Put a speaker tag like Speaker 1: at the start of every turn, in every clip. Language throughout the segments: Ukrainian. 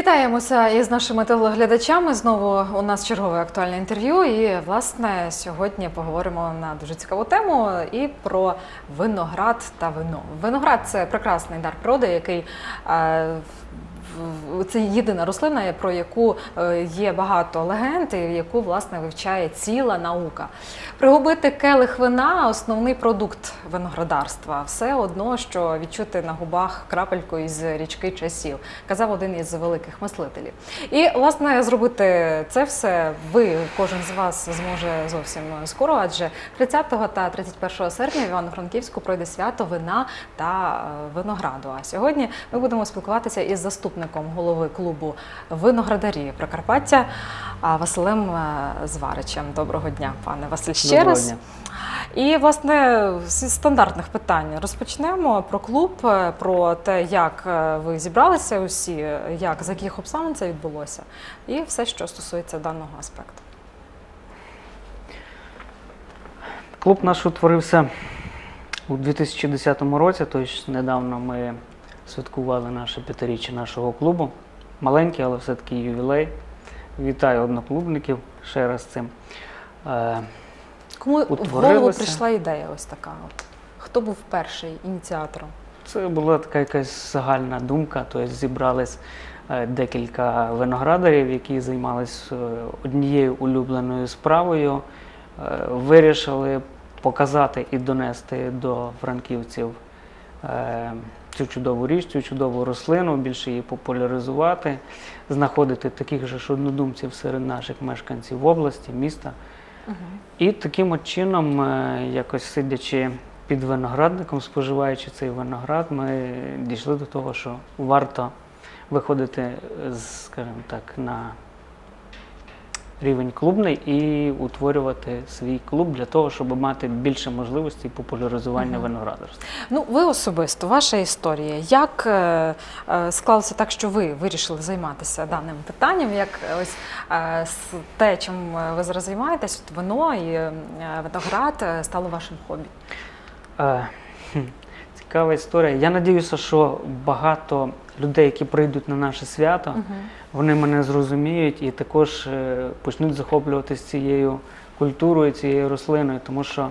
Speaker 1: Вітаємося із нашими телеглядачами. Знову у нас чергове актуальне інтерв'ю. І власне сьогодні поговоримо на дуже цікаву тему і про виноград та вино. Виноград це прекрасний дар природи, який е, це єдина рослина, про яку е, є багато легенд, і яку власне вивчає ціла наука. Пригубити келих вина основний продукт виноградарства. Все одно, що відчути на губах крапельку із річки часів, казав один із великих мислителів. І власне зробити це все ви, кожен з вас зможе зовсім скоро, адже 30 та 31 серпня в Івано-Франківську пройде свято вина та е, винограду. А сьогодні ми будемо спілкуватися із заступником голови клубу виноградарі Прикарпаття Василем е, Зваричем. Доброго дня, пане Василь. Ще
Speaker 2: Доброго
Speaker 1: раз.
Speaker 2: дня.
Speaker 1: І власне зі стандартних питань розпочнемо про клуб, е, про те, як е, ви зібралися усі, як за яких обставин це відбулося, і все, що стосується даного аспекту.
Speaker 2: Клуб наш утворився у 2010 році, тобто недавно ми святкували наше п'ятиріччя нашого клубу. Маленький, але все-таки ювілей. Вітаю одноклубників ще раз цим. Е,
Speaker 1: Кому в голову прийшла ідея ось така? От хто був перший ініціатором?
Speaker 2: Це була така якась загальна думка, тобто зібрались е, декілька виноградарів, які займалися однією улюбленою справою, Е, вирішили показати і донести до франківців е, цю чудову річ, цю чудову рослину, більше її популяризувати, знаходити таких же ж однодумців серед наших мешканців області, міста. І таким от чином, е, якось сидячи під виноградником, споживаючи цей виноград, ми дійшли до того, що варто виходити, скажімо так, на рівень клубний і утворювати свій клуб для того, щоб мати більше можливостей популяризування
Speaker 1: Мгм.
Speaker 2: виноградарства.
Speaker 1: Ну, ви особисто, ваша історія. Як е, е, склалося так, що ви вирішили займатися даним питанням? Як е, ось е, те, чим е, ви зараз займаєтесь, от вино і е, виноград е, стало вашим хобі?
Speaker 2: Е, Цікава історія. Я надіюся, що багато людей, які прийдуть на наше свято, вони мене зрозуміють і також е, почнуть захоплюватися цією культурою, цією рослиною, тому що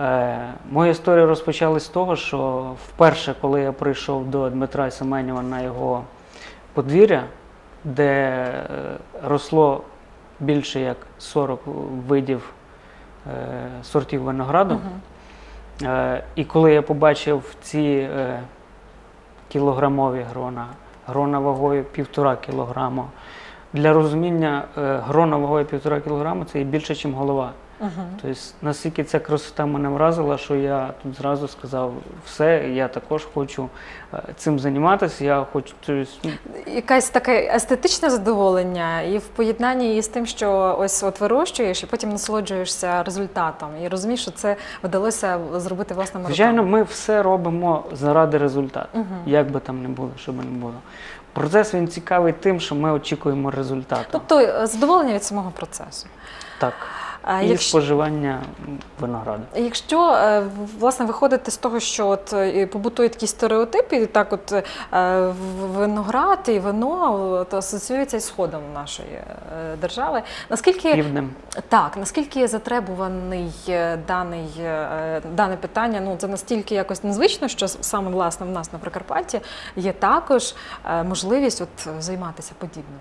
Speaker 2: е, моя історія розпочалась з того, що вперше, коли я прийшов до Дмитра Семенєва на його подвір'я, де е, росло більше як 40 видів е, сортів винограду.
Speaker 1: Мгм.
Speaker 2: Е, І коли я побачив ці е, кілограмові грона, грона вагою півтора кілограма. Для розуміння е, грона вагою півтора кілограма це є більше, ніж голова.
Speaker 1: Мгм.
Speaker 2: Тобто настільки ця красота мене вразила, що я тут зразу сказав, все, я також хочу е, цим займатися. Я хочу тобто, ну,
Speaker 1: Якесь таке естетичне задоволення, і в поєднанні із тим, що ось от вирощуєш, і потім насолоджуєшся результатом, і розумієш, що це вдалося зробити власними
Speaker 2: Звичайно, ми все робимо заради результату,
Speaker 1: Мгм.
Speaker 2: як би там не було, що би не було. Процес він цікавий тим, що ми очікуємо результату.
Speaker 1: Тобто е, задоволення від самого процесу.
Speaker 2: так.
Speaker 1: А
Speaker 2: І
Speaker 1: якщо,
Speaker 2: споживання винограду.
Speaker 1: якщо е, власне виходити з того, що от е, побутує такі стереотипи, так от е, виноград і вино от, асоціюється із сходом нашої держави. Наскільки
Speaker 2: Півднем.
Speaker 1: Так, наскільки затребуваний даний, дане питання? Ну це настільки якось незвично, що саме власне в нас на Прикарпатті є також можливість от займатися подібним.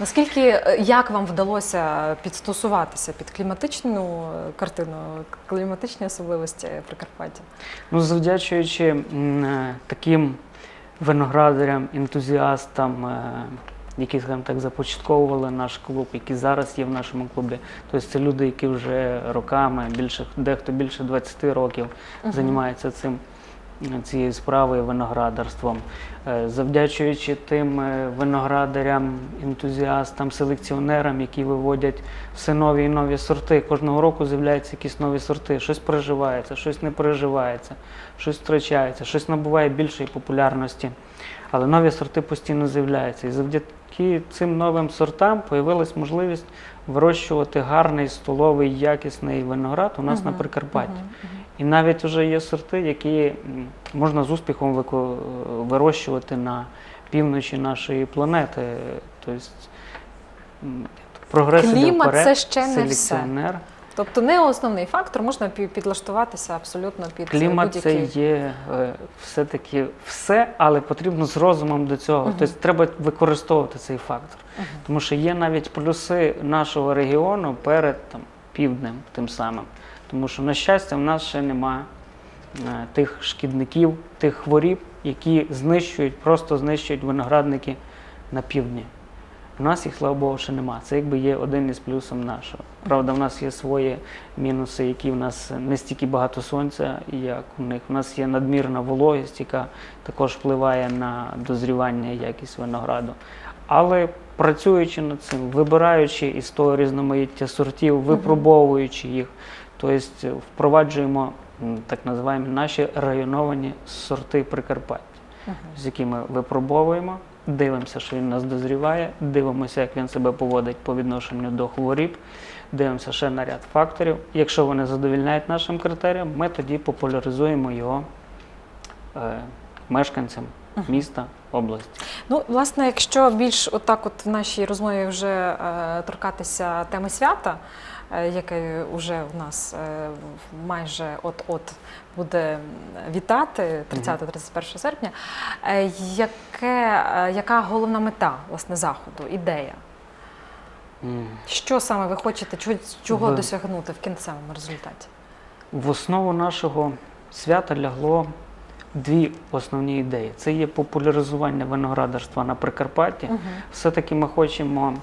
Speaker 1: Наскільки е, як вам вдалося підстосуватися під кліматичну е, картину, кліматичні особливості Прикарпаття?
Speaker 2: Ну, завдячуючи м, е, таким виноградарям, ентузіастам, е, які, скажімо так, започатковували наш клуб, які зараз є в нашому клубі. Тобто це люди, які вже роками, більше, дехто більше 20 років
Speaker 1: Мгм.
Speaker 2: займається цим. Цією справою виноградарством, Е, завдячуючи тим е, виноградарям, ентузіастам, селекціонерам, які виводять все нові і нові сорти. Кожного року з'являються якісь нові сорти. Щось приживається, щось не приживається, щось втрачається, щось набуває більшої популярності. Але нові сорти постійно з'являються. І завдяки цим новим сортам появилась можливість вирощувати гарний столовий якісний виноград у нас на Прикарпатті.
Speaker 1: мгм, мгм.
Speaker 2: І навіть вже є сорти, які можна з успіхом вирощувати на півночі нашої планети. Тобто прогрес
Speaker 1: Клімат
Speaker 2: вперед,
Speaker 1: це ще не все. Тобто не основний фактор, можна пі- підлаштуватися абсолютно під
Speaker 2: Клімат це
Speaker 1: будь-який.
Speaker 2: є е, все-таки все, але потрібно з розумом до цього.
Speaker 1: Мгм.
Speaker 2: Тобто треба використовувати цей фактор.
Speaker 1: Мгм.
Speaker 2: Тому що є навіть плюси нашого регіону перед там, півднем тим самим. Тому що, на щастя, в нас ще нема е, тих шкідників, тих хворіб, які знищують, просто знищують виноградники на півдні. У нас їх, слава Богу, ще нема. Це якби є один із плюсів нашого. Правда, в нас є свої мінуси, які в нас не стільки багато сонця, як у них. У нас є надмірна вологість, яка також впливає на дозрівання і якість винограду. Але працюючи над цим, вибираючи із того різноманіття сортів, випробовуючи їх, тобто впроваджуємо так називаємо наші районовані сорти Прикарпаття з якими випробовуємо, дивимося, що він нас дозріває, дивимося, як він себе поводить по відношенню до хворіб, дивимося ще на ряд факторів. Якщо вони задовільняють нашим критеріям, ми тоді популяризуємо його е, мешканцям
Speaker 1: Мгм.
Speaker 2: міста, області.
Speaker 1: Ну, власне, якщо більш отак, от в нашій розмові вже е, торкатися теми свята, яке вже у нас е, майже от-от буде вітати 30-31 серпня, е, яке, е, яка головна мета власне заходу, ідея? Що саме ви хочете, чого, чого досягнути в кінцевому результаті?
Speaker 2: В основу нашого свята лягло дві основні ідеї: це є популяризування виноградарства на Прикарпатті.
Speaker 1: Мгм.
Speaker 2: Все-таки ми хочемо,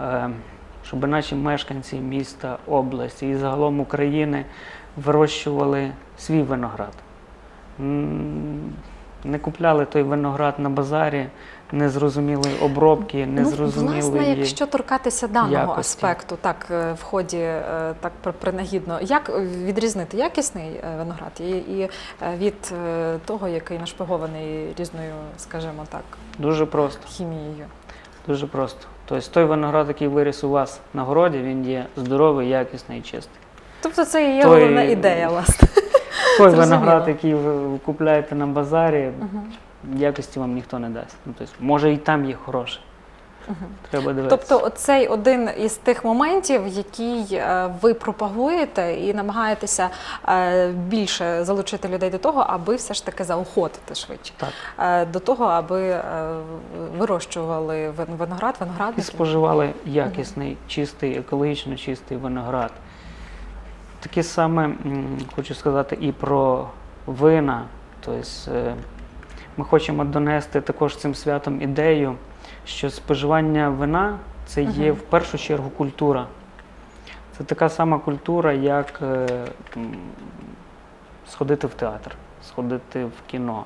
Speaker 2: е, щоб наші мешканці міста, області і загалом України вирощували свій виноград. Не купляли той виноград на базарі, не зрозуміли обробки, не
Speaker 1: ну, власне, якщо торкатися даного
Speaker 2: якості.
Speaker 1: аспекту, так е, в ході е, так при- принагідно, як відрізнити якісний е, виноград і, і від того, який нашпигований різною, скажімо так,
Speaker 2: Дуже просто.
Speaker 1: хімією?
Speaker 2: Дуже просто. Тобто той виноград, який виріс у вас на городі, він є здоровий, якісний і чистий.
Speaker 1: Тобто це і є
Speaker 2: Той-
Speaker 1: головна ідея, власне.
Speaker 2: Той виноград, який ви купляєте на базарі,
Speaker 1: Мгм.
Speaker 2: якості вам ніхто не дасть. Ну, тобто, може і там є хороше. Треба дивитися.
Speaker 1: Тобто, оцей один із тих моментів, який е, ви пропагуєте і намагаєтеся е, більше залучити людей до того, аби все ж таки заохотити швидше.
Speaker 2: Так.
Speaker 1: Е, До того, аби вирощували вин- виноград,
Speaker 2: І споживали якісний, чистий, екологічно чистий виноград. Таке саме хочу сказати і про вина. Тобто, ми хочемо донести також цим святом ідею, що споживання вина це є в першу чергу культура. Це така сама культура, як е, м, сходити в театр, сходити в кіно.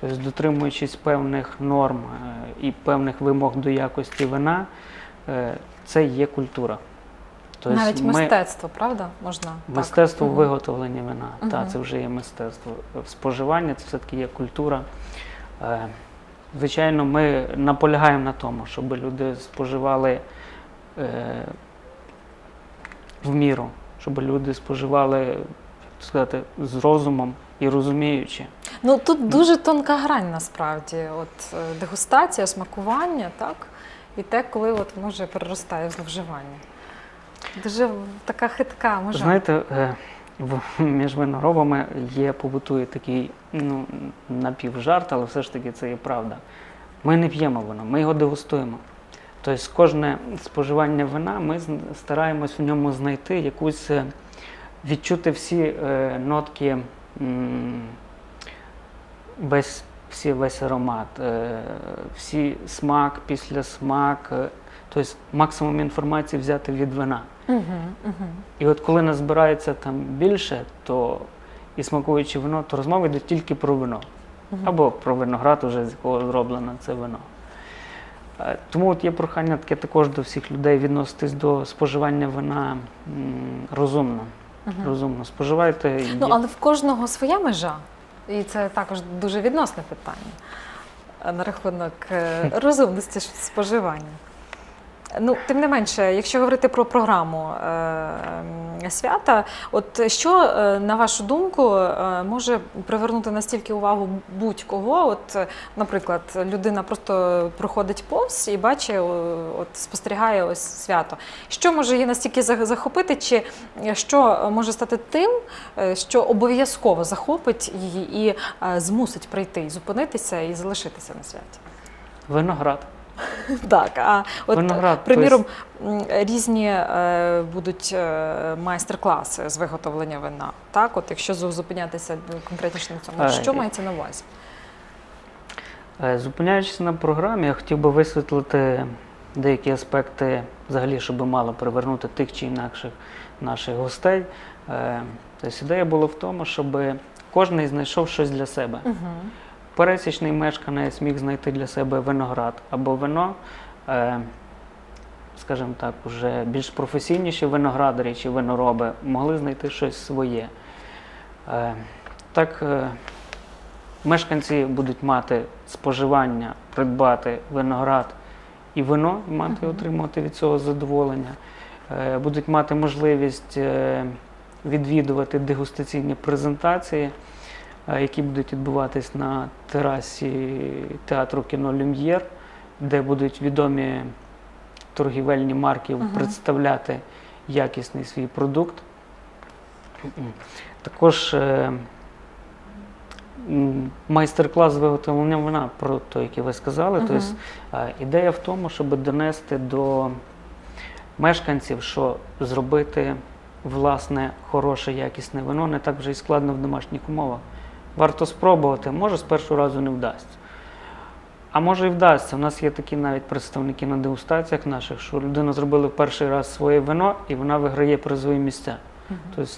Speaker 2: Тобто, дотримуючись певних норм е, і певних вимог до якості вина, е, це є культура. Тобто
Speaker 1: Навіть
Speaker 2: ми-
Speaker 1: мистецтво, правда? Можна
Speaker 2: Мистецтво.
Speaker 1: Мгм.
Speaker 2: виготовлення вина.
Speaker 1: Мгм.
Speaker 2: Так, це вже є мистецтво. Споживання це все-таки є культура. Е, Звичайно, ми наполягаємо на тому, щоб люди споживали е, в міру, щоб люди споживали, як сказати, з розумом і розуміючи.
Speaker 1: Ну тут дуже тонка грань насправді. От е, дегустація, смакування, так, і те, коли от воно вже переростає в зловживання. Дуже така хитка межа.
Speaker 2: Знаєте, е, між виноробами є побутує такий ну, напівжарт, але все ж таки це є правда. Ми не п'ємо вино, ми його дегустуємо. Тобто кожне споживання вина ми стараємось в ньому знайти якусь е, відчути всі е, нотки, весь, всі, весь аромат, е, всі смак, післясмак, е, тобто максимум інформації взяти від вина.
Speaker 1: Угу, угу.
Speaker 2: І от коли нас збирається там більше, то і смакуючи вино, то розмови йдуть тільки про вино. Або про виноград, уже з якого зроблено це вино. Е, Тому от є прохання таке також до всіх людей відноситись до споживання вина розумно. розумно. Споживайте.
Speaker 1: Ну, але в кожного своя межа. І це також дуже відносне питання на рахунок е, розумності споживання. Ну, тим не менше, якщо говорити про програму е, свята, от що, е, на вашу думку, е, може привернути настільки увагу будь-кого? От, наприклад, людина просто проходить повз і бачить, от спостерігає ось свято. Що може її настільки за- захопити, чи що може стати тим, е, що обов'язково захопить її і змусить прийти, і зупинитися і залишитися на святі?
Speaker 2: Виноград.
Speaker 1: Так, а от
Speaker 2: Виноград,
Speaker 1: приміром м, різні е, будуть е, майстер-класи з виготовлення вина. Так, от якщо зупинятися конкретніше на цьому,
Speaker 2: Е,
Speaker 1: що мається на увазі?
Speaker 2: Е, Зупиняючись на програмі, я хотів би висвітлити деякі аспекти, взагалі, щоб мало привернути тих чи інакших наших гостей. Е, Тобто ідея була в тому, щоб кожен знайшов щось для себе.
Speaker 1: Угу.
Speaker 2: Пересічний мешканець міг знайти для себе виноград або вино, е, скажімо так, уже більш професійніші виноградарі чи винороби могли знайти щось своє. Е, Так, е, мешканці будуть мати споживання, придбати виноград і вино, і мати отримати від цього задоволення. Будуть мати можливість відвідувати дегустаційні презентації, які будуть відбуватись на терасі театру кіно Люм'єр, де будуть відомі торгівельні марки
Speaker 1: Мгм.
Speaker 2: представляти якісний свій продукт. Також е, майстер-клас з виготовлення вина, про те, який ви сказали.
Speaker 1: Мгм.
Speaker 2: Тобто, е, ідея в тому, щоб донести до мешканців, що зробити власне хороше, якісне вино не так вже й складно в домашніх умовах. Варто спробувати, може з першого разу не вдасться. А може і вдасться. У нас є такі навіть представники на дегустаціях наших, що людина зробила в перший раз своє вино і вона виграє призові місця. Тобто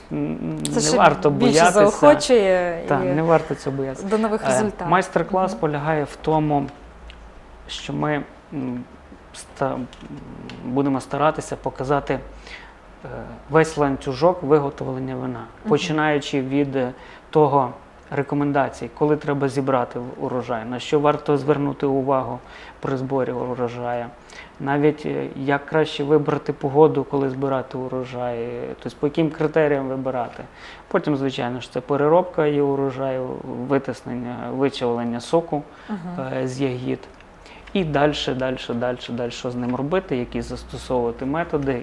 Speaker 1: Це
Speaker 2: не варто боятися.
Speaker 1: заохочує
Speaker 2: Так,
Speaker 1: і
Speaker 2: не варто цього боятися.
Speaker 1: до нових
Speaker 2: Е,
Speaker 1: результатів.
Speaker 2: Майстер-клас полягає в тому, що ми будемо старатися показати е, весь ланцюжок виготовлення вина, починаючи від того рекомендацій, коли треба зібрати урожай, на що варто звернути увагу при зборі урожаю, навіть е, як краще вибрати погоду, коли збирати урожай, тобто по яким критеріям вибирати. Потім, звичайно ж, це переробка є урожаю, витиснення, вичавлення соку е, з ягід. І далі, далі, далі, далі, що з ним робити, які застосовувати методи,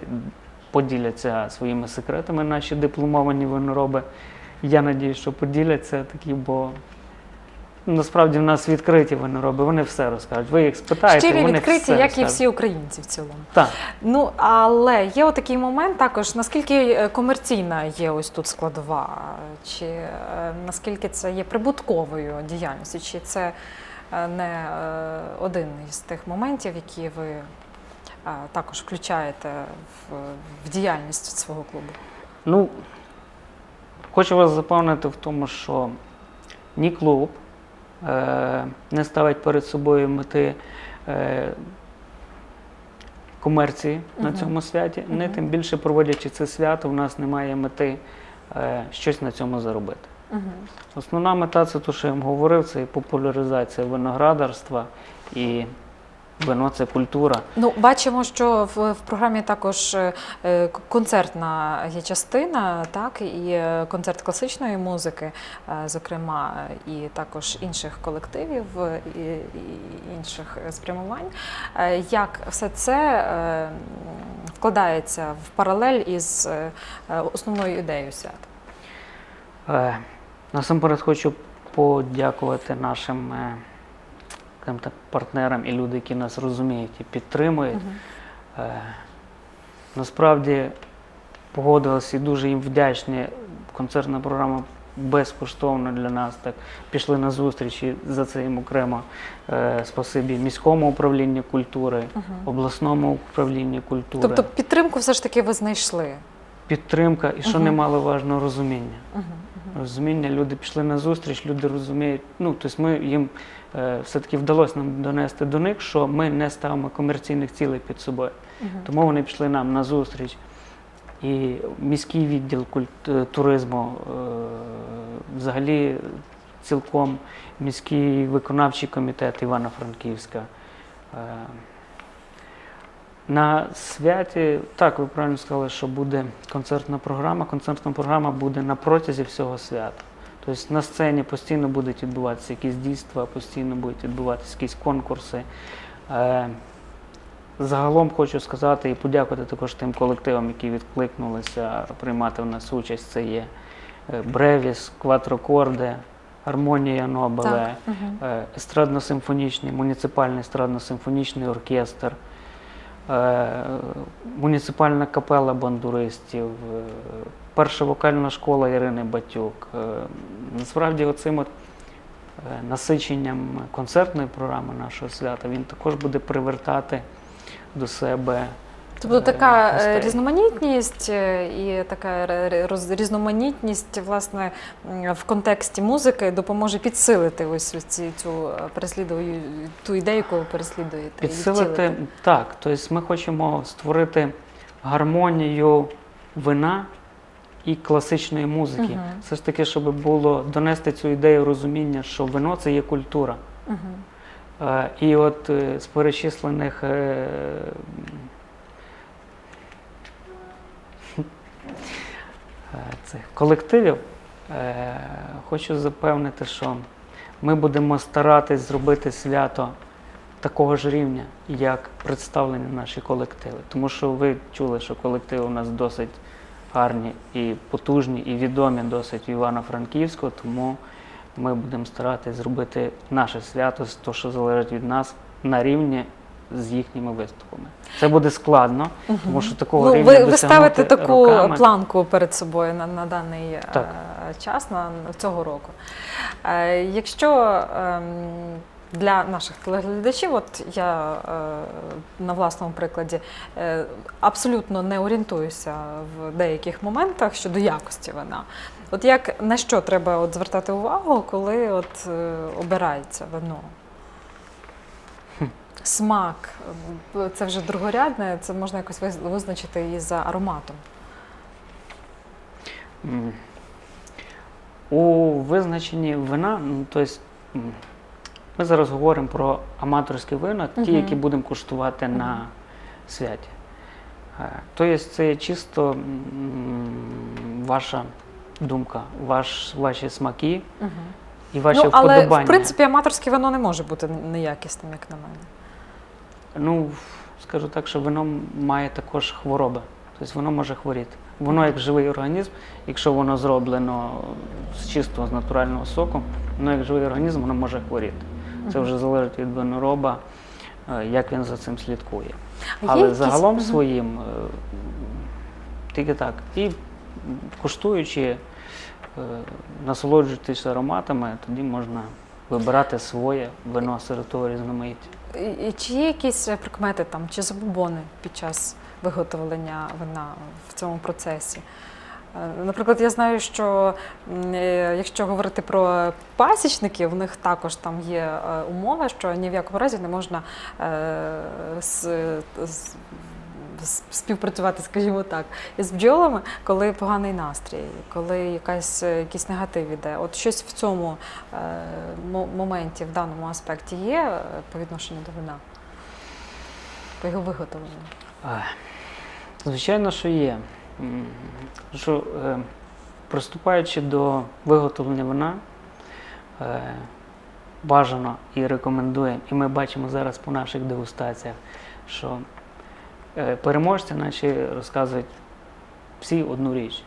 Speaker 2: поділяться своїми секретами наші дипломовані винороби. Я надію, що поділяться такі, бо насправді в нас відкриті винороби, вони все розкажуть. Ви їх спитаєте,
Speaker 1: Щирі
Speaker 2: вони
Speaker 1: відкриті,
Speaker 2: все
Speaker 1: як і всі українці в цілому.
Speaker 2: Так.
Speaker 1: Ну але є отакий момент також, наскільки е, комерційна є ось тут складова, чи е, наскільки це є прибутковою діяльністю, чи це е, не один із тих моментів, які ви також включаєте в, в діяльність свого клубу?
Speaker 2: Ну, хочу вас запевнити в тому, що ні клуб е, не ставить перед собою мети е, комерції на цьому святі. Не тим більше проводячи це свято, в нас немає мети е, щось на цьому заробити.
Speaker 1: Угу.
Speaker 2: Основна мета це те, що я вам говорив, це популяризація виноградарства і вино це культура.
Speaker 1: Ну, бачимо, що в, в програмі також е, е, концертна є частина, так, і е, концерт класичної музики, зокрема, і також інших колективів і, і інших спрямувань. Як все це вкладається в паралель із основною ідеєю свята?
Speaker 2: Е, Насамперед хочу подякувати нашим так, партнерам і людям, які нас розуміють і підтримують. Е, Насправді погодилися і дуже їм вдячні. Концертна програма безкоштовно для нас. Так пішли на зустріч і за це їм окремо е, спасибі міському управлінню культури,
Speaker 1: Мгм.
Speaker 2: обласному управлінню культури.
Speaker 1: Тобто підтримку все ж таки ви знайшли.
Speaker 2: підтримка і що
Speaker 1: Мгм.
Speaker 2: немаловажно розуміння.
Speaker 1: Мгм.
Speaker 2: Розуміння, люди пішли на зустріч, люди розуміють. Ну, тобто ми їм все-таки вдалося нам донести до них, що ми не ставимо комерційних цілей під собою.
Speaker 1: Мгм.
Speaker 2: Тому вони пішли нам на зустріч. І міський відділ е, туризму, е, взагалі цілком міський виконавчий комітет Івано-Франківська. Е, На святі, так, ви правильно сказали, що буде концертна програма. Концертна програма буде на протязі всього свята. Тобто на сцені постійно будуть відбуватися якісь дійства, постійно будуть відбуватися якісь конкурси. Е, Загалом хочу сказати і подякувати також тим колективам, які відкликнулися приймати в нас участь. Це є е, Бревіс, Кватрокорде, Гармонія Нобеле, естрадно-симфонічний, муніципальний естрадно-симфонічний оркестр, муніципальна капела бандуристів, перша вокальна школа Ірини Батюк. Е, Насправді, оцим от е, насиченням концертної програми нашого свята він також буде привертати до себе.
Speaker 1: Тобто така
Speaker 2: гостей.
Speaker 1: різноманітність і така різноманітність власне в контексті музики допоможе підсилити ось ці цю переслідую ту ідею, яку ви переслідуєте.
Speaker 2: Підсилити так. Тобто ми хочемо створити гармонію вина і класичної музики.
Speaker 1: Мгм.
Speaker 2: Все ж таки, щоб було донести цю ідею розуміння, що вино це є культура.
Speaker 1: Мгм.
Speaker 2: Е, І от е, з перечислених е, е, цих колективів е, хочу запевнити, що ми будемо старатись зробити свято такого ж рівня, як представлені наші колективи. Тому що ви чули, що колективи у нас досить гарні і потужні, і відомі досить в Івано-Франківську, тому ми будемо старатись зробити наше свято, то, що залежить від нас, на рівні з їхніми виступами. Це буде складно, тому що такого
Speaker 1: Ну,
Speaker 2: рівня
Speaker 1: ви, ви ставите таку планку перед собою на, на даний е,
Speaker 2: Так.
Speaker 1: час, на, на цього року. Е, якщо ем, для наших телеглядачів, от я е, на власному прикладі е, абсолютно не орієнтуюся в деяких моментах щодо якості вина. От як на що треба от звертати увагу, коли от е, обирається вино? Смак, це вже другорядне, це можна якось визначити і за ароматом.
Speaker 2: У визначенні вина, ну, тобто, ми зараз говоримо про аматорські вина, ті, які будемо куштувати на святі. Тобто це є чисто ваша думка, ваш, ваші смаки і ваші
Speaker 1: Ну, але
Speaker 2: вподобання.
Speaker 1: в принципі аматорське вино не може бути неякісним, як на мене.
Speaker 2: Ну, скажу так, що вино має також хвороби. Тобто воно може хворіти. Воно як живий організм, якщо воно зроблено з чистого, з натурального соку, воно як живий організм, воно може хворіти. Це вже залежить від винороба, е, як він за цим слідкує. Але
Speaker 1: якісь-
Speaker 2: загалом своїм, е, тільки так. І куштуючи, е, насолоджуючись ароматами, тоді можна вибирати своє вино серед того різноманіття.
Speaker 1: Чи є якісь прикмети там, чи забобони під час виготовлення вина в цьому процесі? Е, Наприклад, я знаю, що е, якщо говорити про пасічників, в них також там є е, умова, що ні в якому разі не можна з, з- співпрацювати, скажімо так, із бджолами, коли поганий настрій, коли якась, якийсь негатив іде. От щось в цьому моменті, в даному аспекті є по відношенню до вина, по його виготовленню.
Speaker 2: Звичайно, що є. Що, е, приступаючи до виготовлення вина, е, бажано і рекомендуємо, і ми бачимо зараз по наших дегустаціях, що е, переможці наші розказують всі одну річ.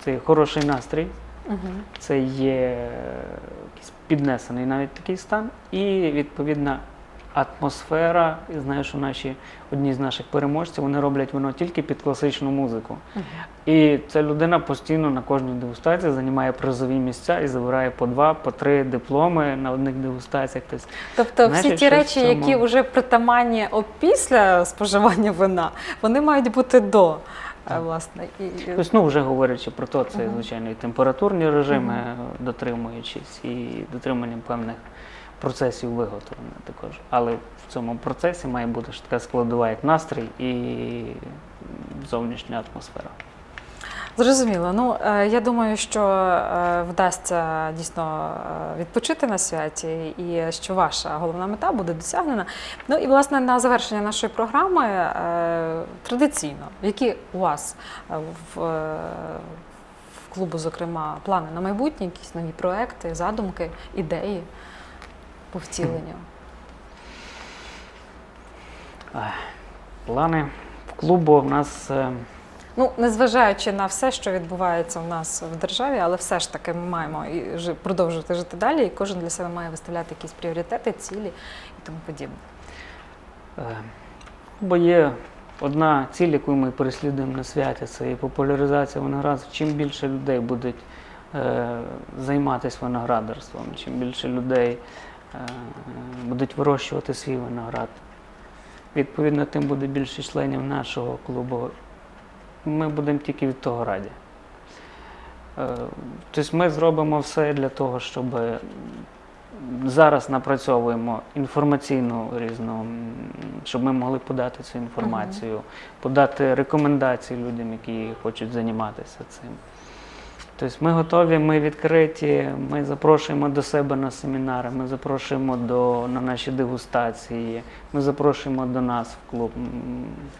Speaker 2: Це хороший настрій,
Speaker 1: Угу.
Speaker 2: це є якийсь піднесений навіть такий стан, і відповідна атмосфера. І знаю, що наші одні з наших переможців вони роблять воно тільки під класичну музику. І ця людина постійно на кожній дегустації займає призові місця і забирає по два, по три дипломи на одних дегустаціях. Тобто,
Speaker 1: Тобто всі ті речі,
Speaker 2: цьому-
Speaker 1: які вже притаманні опісля споживання вина, вони мають бути до. е,
Speaker 2: Так.
Speaker 1: Власне, і,
Speaker 2: тобто, ну вже говорячи про те, це звичайно і температурні режими, дотримуючись, і дотриманням певних процесів виготовлення також. Але в цьому процесі має бути ж така складова, як настрій і зовнішня атмосфера.
Speaker 1: Зрозуміло. Ну е, я думаю, що е, вдасться дійсно е, відпочити на святі, і що ваша головна мета буде досягнена. Ну і власне на завершення нашої програми традиційно, які у вас в, в клубу, зокрема, плани на майбутнє, якісь нові проекти, задумки, ідеї по втіленню?
Speaker 2: Плани в клубу в нас е,
Speaker 1: Ну, незважаючи на все, що відбувається у нас в державі, але все ж таки ми маємо і продовжувати жити далі, і кожен для себе має виставляти якісь пріоритети, цілі і тому подібне.
Speaker 2: Е, Бо є одна ціль, яку ми переслідуємо на святі, це і популяризація виноградарства. Чим більше людей будуть е, займатися виноградарством, чим більше людей е, будуть вирощувати свій виноград, відповідно, тим буде більше членів нашого клубу. Ми будемо тільки від того раді. Е, Тобто ми зробимо все для того, щоб зараз напрацьовуємо інформаційну різну, щоб ми могли подати цю інформацію, подати рекомендації людям, які хочуть займатися цим. Тобто ми готові, ми відкриті, ми запрошуємо до себе на семінари, ми запрошуємо до, на наші дегустації, ми запрошуємо до нас в клуб.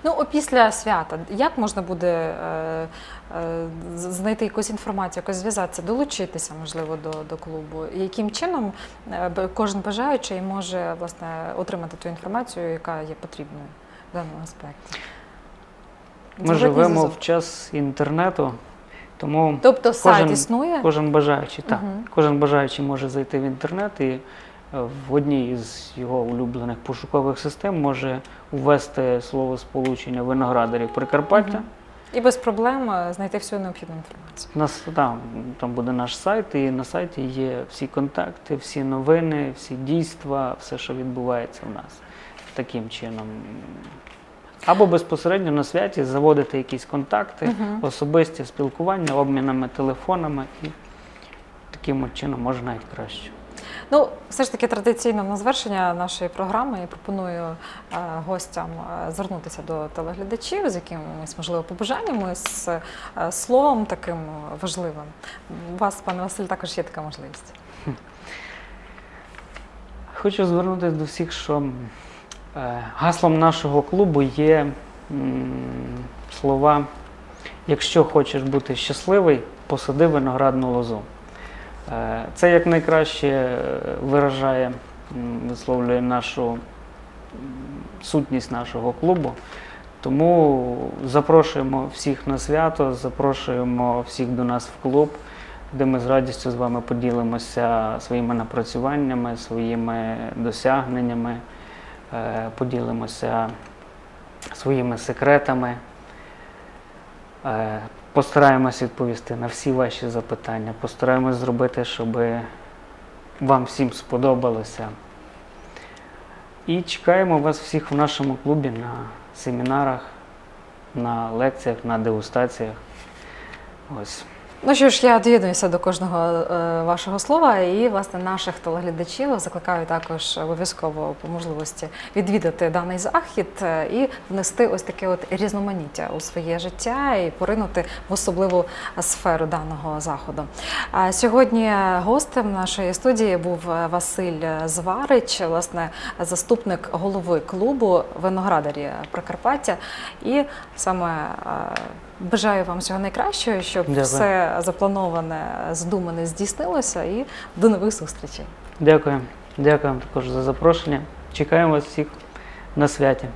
Speaker 1: Ну, опісля свята, як можна буде е, е, знайти якусь інформацію, якось зв'язатися, долучитися, можливо, до, до клубу? І яким чином е, кожен бажаючий може власне отримати ту інформацію, яка є потрібною в даному аспекті?
Speaker 2: Ми
Speaker 1: Зворотній
Speaker 2: живемо
Speaker 1: зв'язок.
Speaker 2: в час інтернету, тому
Speaker 1: Тобто сайт
Speaker 2: кожен-
Speaker 1: існує?
Speaker 2: Кожен бажаючий, так. Кожен бажаючий може зайти в інтернет і е, в одній з його улюблених пошукових систем може ввести слово сполучення виноградарів Прикарпаття.
Speaker 1: Мгм. І без проблем е, знайти всю необхідну інформацію.
Speaker 2: Нас там, там буде наш сайт, і на сайті є всі контакти, всі новини, всі дійства, все, що відбувається в нас таким чином. Або безпосередньо на святі заводити якісь контакти,
Speaker 1: Мгм.
Speaker 2: особисті спілкування, обмінами телефонами і таким от чином може навіть краще.
Speaker 1: Ну, все ж таки традиційно на завершення нашої програми я пропоную е, гостям е, звернутися до телеглядачів з якимись, можливо, побажаннями, з е, словом таким важливим. У вас, пане Василь, також є така можливість.
Speaker 2: Хочу звернутися до всіх, що гаслом нашого клубу є слова Якщо хочеш бути щасливий, посади виноградну лозу. Е, Це як найкраще е, виражає, висловлює нашу сутність нашого клубу. Тому запрошуємо всіх на свято, запрошуємо всіх до нас в клуб, де ми з радістю з вами поділимося своїми напрацюваннями, своїми досягненнями, е, поділимося своїми секретами. Е, Постараємось відповісти на всі ваші запитання. Постараємось зробити, щоб вам всім сподобалося. І чекаємо вас всіх в нашому клубі на семінарах, на лекціях, на дегустаціях. Ось.
Speaker 1: Ну що ж, я доєднуюся до кожного е, вашого слова, і власне наших телеглядачів закликаю також обов'язково по можливості відвідати даний захід е, і внести ось таке от різноманіття у своє життя і поринути в особливу сферу даного заходу. А сьогодні гостем нашої студії був е, Василь Зварич, власне, заступник голови клубу виноградарі Прикарпаття. І саме е, бажаю вам всього найкращого, щоб
Speaker 2: Дякую.
Speaker 1: все заплановане, здумане здійснилося. І до нових зустрічей.
Speaker 2: Дякую. Дякую вам також за запрошення. Чекаємо вас всіх на святі.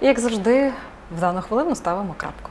Speaker 1: І як завжди, в дану хвилину ставимо крапку.